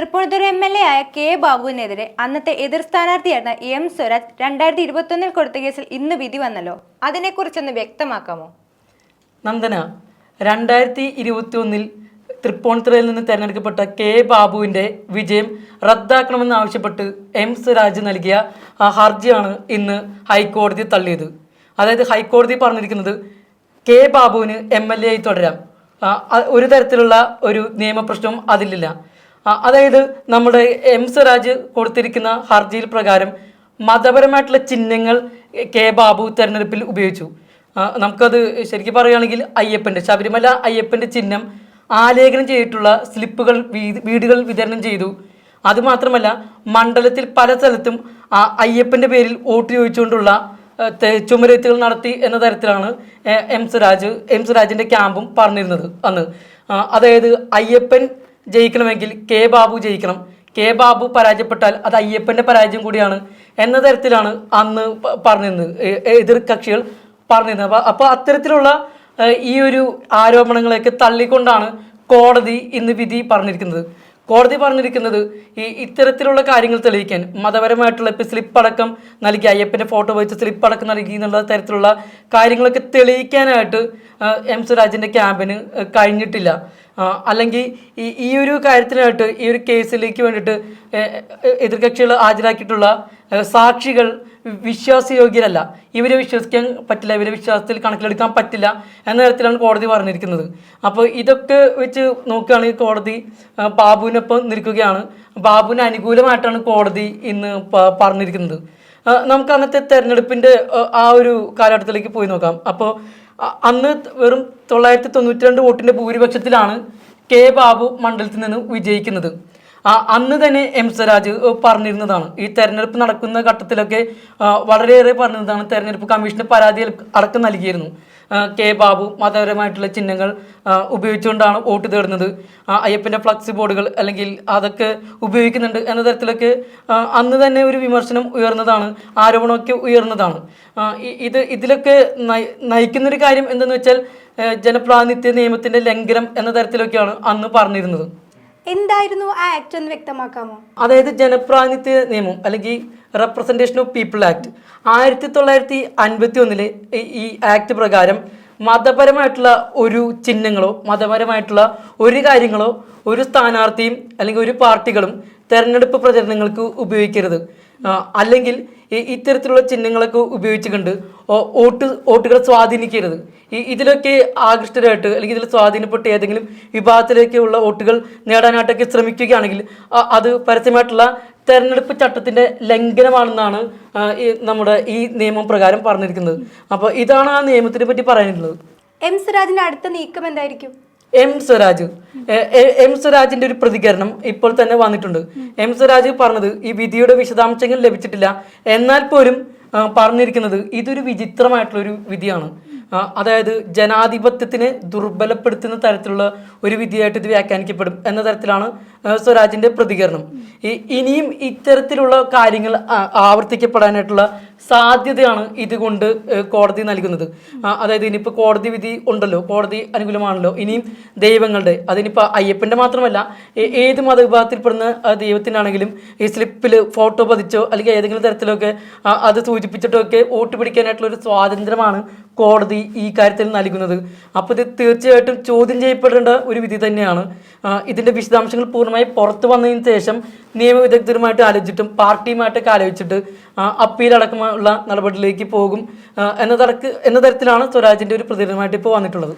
Tripunithura M L A ആയ K ബാബുവിനെതിരെ അന്നത്തെ എതിർ സ്ഥാനാർത്ഥിയായിരുന്ന എം സ്വരാജ് രണ്ടായിരത്തി ഇരുപത്തൊന്നിൽ കൊടുത്ത കേസിൽ ഇന്ന് വിധി വന്നല്ലോ. അതിനെക്കുറിച്ചൊന്ന് വ്യക്തമാക്കാമോ? നന്ദന രണ്ടായിരത്തി ഇരുപത്തി ഒന്നിൽ തൃപ്പൂണിത്തുറയിൽ നിന്ന് തെരഞ്ഞെടുക്കപ്പെട്ട കെ ബാബുവിന്റെ വിജയം റദ്ദാക്കണമെന്നാവശ്യപ്പെട്ട് എം സ്വരാജ് നൽകിയ ഹർജിയാണ് ഇന്ന് ഹൈക്കോടതി തള്ളിയത്. അതായത് ഹൈക്കോടതി പറഞ്ഞിരിക്കുന്നത് കെ ബാബുവിന് എം എൽ എ ആയി തുടരാം. ഒരു തരത്തിലുള്ള ഒരു നിയമപ്രശ്നവും അതിലില്ല. അതായത് നമ്മുടെ എം സ്വരാജ് കൊടുത്തിരിക്കുന്ന ഹർജിയിൽ പ്രകാരം മതപരമായിട്ടുള്ള ചിഹ്നങ്ങൾ കെ ബാബു തെരഞ്ഞെടുപ്പിൽ ഉപയോഗിച്ചു. നമുക്കത് ശരിക്കും പറയുകയാണെങ്കിൽ അയ്യപ്പന്റെ ശബരിമല അയ്യപ്പന്റെ ചിഹ്നം ആലേഖനം ചെയ്തിട്ടുള്ള സ്ലിപ്പുകൾ വീടുകൾ വിതരണം ചെയ്തു. അതുമാത്രമല്ല മണ്ഡലത്തിൽ പല സ്ഥലത്തും അയ്യപ്പന്റെ പേരിൽ വോട്ട് ചോദിച്ചുകൊണ്ടുള്ള ആ, നടത്തി എന്ന തരത്തിലാണ് എം സ്വരാജ് എം സ്വരാജിന്റെ ക്യാമ്പും പറഞ്ഞിരുന്നത് അന്ന്. അതായത് അയ്യപ്പൻ ജയിക്കണമെങ്കിൽ കെ ബാബു ജയിക്കണം. കെ ബാബു പരാജയപ്പെട്ടാൽ അത് അയ്യപ്പന്റെ പരാജയം കൂടിയാണ് എന്ന തരത്തിലാണ് അന്ന് പറഞ്ഞിരുന്നത്. എതിർ കക്ഷികൾ പറഞ്ഞിരുന്നത്. അപ്പോൾ അപ്പോൾ അത്തരത്തിലുള്ള ഈ ഒരു ആരോപണങ്ങളെയൊക്കെ തള്ളിക്കൊണ്ടാണ് കോടതി ഇന്ന് വിധി പറഞ്ഞിരിക്കുന്നത്. കോടതി പറഞ്ഞിരിക്കുന്നത് ഈ ഇത്തരത്തിലുള്ള കാര്യങ്ങൾ തെളിയിക്കാൻ മതപരമായിട്ടുള്ള ഇപ്പോൾ സ്ലിപ്പ് അടക്കം നൽകി അയ്യപ്പന്റെ ഫോട്ടോ വെച്ച് സ്ലിപ്പ് അടക്കം നൽകി എന്നുള്ള തരത്തിലുള്ള കാര്യങ്ങളൊക്കെ തെളിയിക്കാനായിട്ട് എം സുരാജിന്റെ ക്യാമ്പിന് കഴിഞ്ഞിട്ടില്ല. അല്ലെങ്കിൽ ഈ ഈ ഒരു കാര്യത്തിനായിട്ട് ഈ ഒരു കേസിലേക്ക് വേണ്ടിയിട്ട് എതിർകക്ഷികൾ ഹാജരാക്കിയിട്ടുള്ള സാക്ഷികൾ വിശ്വാസയോഗ്യരല്ല. ഇവരെ വിശ്വസിക്കാൻ പറ്റില്ല ഇവരെ വിശ്വാസത്തിൽ കണക്കിലെടുക്കാൻ പറ്റില്ല എന്ന തരത്തിലാണ് കോടതി പറഞ്ഞിരിക്കുന്നത്. അപ്പോൾ ഇതൊക്കെ വെച്ച് നോക്കുകയാണെങ്കിൽ കോടതി ബാബുവിനൊപ്പം നിൽക്കുകയാണ്. ബാബുവിന് അനുകൂലമായിട്ടാണ് കോടതി ഇന്ന് പറഞ്ഞിരിക്കുന്നത്. നമുക്ക് അന്നത്തെ തെരഞ്ഞെടുപ്പിന്റെ ആ, ഒരു കാലഘട്ടത്തിലേക്ക് പോയി നോക്കാം. അപ്പോൾ അന്ന് വെറും തൊള്ളായിരത്തി തൊണ്ണൂറ്റി രണ്ട് വോട്ടിന്റെ ഭൂരിപക്ഷത്തിലാണ് കെ ബാബു മണ്ഡലത്തിൽ നിന്ന് വിജയിക്കുന്നത്. അന്ന് തന്നെ എം സ്വരാജ് പറഞ്ഞിരുന്നതാണ്. ഈ തെരഞ്ഞെടുപ്പ് നടക്കുന്ന ഘട്ടത്തിലൊക്കെ വളരെയേറെ പറഞ്ഞിരുന്നതാണ്. തെരഞ്ഞെടുപ്പ് കമ്മീഷന് പരാതി അടക്കം നൽകിയിരുന്നു. കെ ബാബു മതപരമായിട്ടുള്ള ചിഹ്നങ്ങൾ ഉപയോഗിച്ചുകൊണ്ടാണ് വോട്ട് തേടുന്നത്. അയ്യപ്പന്റെ ഫ്ലക്സ് ബോർഡുകൾ അല്ലെങ്കിൽ അതൊക്കെ ഉപയോഗിക്കുന്നുണ്ട് എന്ന തരത്തിലൊക്കെ അന്ന് തന്നെ ഒരു വിമർശനം ഉയർന്നതാണ് ആരോപണമൊക്കെ ഉയർന്നതാണ്. ഇത് ഇതിലൊക്കെ നയി- നയിക്കുന്നൊരു കാര്യം എന്തെന്ന് വെച്ചാൽ ജനപ്രാതിനിധ്യ നിയമത്തിന്റെ ലംഘനം എന്ന തരത്തിലൊക്കെയാണ് അന്ന് പറഞ്ഞിരുന്നത്. എന്തായിരുന്നു ആ ആക്ട് എന്ന് വ്യക്തമാക്കാമോ? അതായത് ജനപ്രാതിനിധ്യ നിയമം അല്ലെങ്കിൽ റെപ്രസെന്റേഷൻ ഓഫ് പീപ്പിൾ ആക്ട് ആയിരത്തി തൊള്ളായിരത്തി അൻപത്തി ഒന്നിലെ ഈ ആക്ട് പ്രകാരം മതപരമായിട്ടുള്ള ഒരു ചിഹ്നങ്ങളോ മതപരമായിട്ടുള്ള ഒരു കാര്യങ്ങളോ ഒരു സ്ഥാനാർത്ഥിയും അല്ലെങ്കിൽ ഒരു പാർട്ടികളും തെരഞ്ഞെടുപ്പ് പ്രചരണങ്ങൾക്ക് ഉപയോഗിക്കരുത്. അല്ലെങ്കിൽ ഇത്തരത്തിലുള്ള ചിഹ്നങ്ങളൊക്കെ ഉപയോഗിച്ചുകൊണ്ട് വോട്ട് വോട്ടുകൾ സ്വാധീനിക്കരുത്. ഈ ഇതിലൊക്കെ ആകൃഷ്ടരായിട്ട് അല്ലെങ്കിൽ ഇതിൽ സ്വാധീനപ്പെട്ട് ഏതെങ്കിലും വിഭാഗത്തിലേക്കുള്ള വോട്ടുകൾ നേടാനായിട്ടൊക്കെ ശ്രമിക്കുകയാണെങ്കിൽ അത് പരസ്യമായിട്ടുള്ള തെരഞ്ഞെടുപ്പ് ചട്ടത്തിന്റെ ലംഘനമാണെന്നാണ് ഈ നമ്മുടെ ഈ നിയമം പ്രകാരം പറഞ്ഞിരിക്കുന്നത്. അപ്പോൾ ഇതാണ് ആ നിയമത്തിനെ പറ്റി പറയാനുള്ളത്. എം സ്വരാജിന്റെ അടുത്ത നീക്കം എന്തായിരിക്കും? എം സ്വരാജ്. എ- സ്വരാജിന്റെ ഒരു പ്രതികരണം ഇപ്പോൾ തന്നെ വന്നിട്ടുണ്ട്. എം സ്വരാജ് പറഞ്ഞത് ഈ വിധിയുടെ വിശദാംശങ്ങൾ ലഭിച്ചിട്ടില്ല. എന്നാൽ പോലും പറഞ്ഞിരിക്കുന്നത് ഇതൊരു വിചിത്രമായിട്ടുള്ള ഒരു വിധിയാണ് അതായത് ജനാധിപത്യത്തിനെ ദുർബലപ്പെടുത്തുന്ന തരത്തിലുള്ള ഒരു വിധിയായിട്ട് ഇത് വ്യാഖ്യാനിക്കപ്പെടും എന്ന തരത്തിലാണ് സ്വരാജിന്റെ പ്രതികരണം. ഇനിയും ഇത്തരത്തിലുള്ള കാര്യങ്ങൾ ആവർത്തിക്കപ്പെടാനായിട്ടുള്ള സാധ്യതയാണ് ഇതുകൊണ്ട് കോടതി നൽകുന്നത്. അതായത് ഇനിയിപ്പോൾ കോടതി വിധി ഉണ്ടല്ലോ കോടതി അനുകൂലമാണല്ലോ ഇനിയും ദൈവങ്ങളുടെ അതിനിപ്പോൾ അയ്യപ്പന്റെ മാത്രമല്ല ഏത് മതവിഭാഗത്തിൽപ്പെടുന്ന ദൈവത്തിനാണെങ്കിലും ഈ സ്ലിപ്പിൽ ഫോട്ടോ പതിച്ചോ അല്ലെങ്കിൽ ഏതെങ്കിലും തരത്തിലൊക്കെ അത് സൂചിപ്പിച്ചിട്ടോ ഒക്കെ വോട്ട് പിടിക്കാനായിട്ടുള്ള ഒരു സ്വാതന്ത്ര്യമാണ് കോടതി ഈ കാര്യത്തിൽ നൽകുന്നത്. അപ്പോൾ ഇത് തീർച്ചയായിട്ടും ചോദ്യം ചെയ്യപ്പെടേണ്ട ഒരു വിധി തന്നെയാണ്. ഇതിന്റെ വിശദാംശങ്ങൾ പൂർണമായി പുറത്തു വന്നതിന് ശേഷം നിയമവിദഗ്ധരുമായിട്ട് ആലോചിച്ചിട്ടും പാർട്ടിയുമായിട്ടൊക്കെ ആലോചിച്ചിട്ട് അപ്പീൽ അടക്കമുള്ള നടപടിയിലേക്ക് പോകും. എന്ന തരക്ക് എന്ന തരത്തിലാണ് സ്വരാജിന്റെ ഒരു പ്രതികരണമായിട്ട് ഇപ്പോൾ വന്നിട്ടുള്ളത്.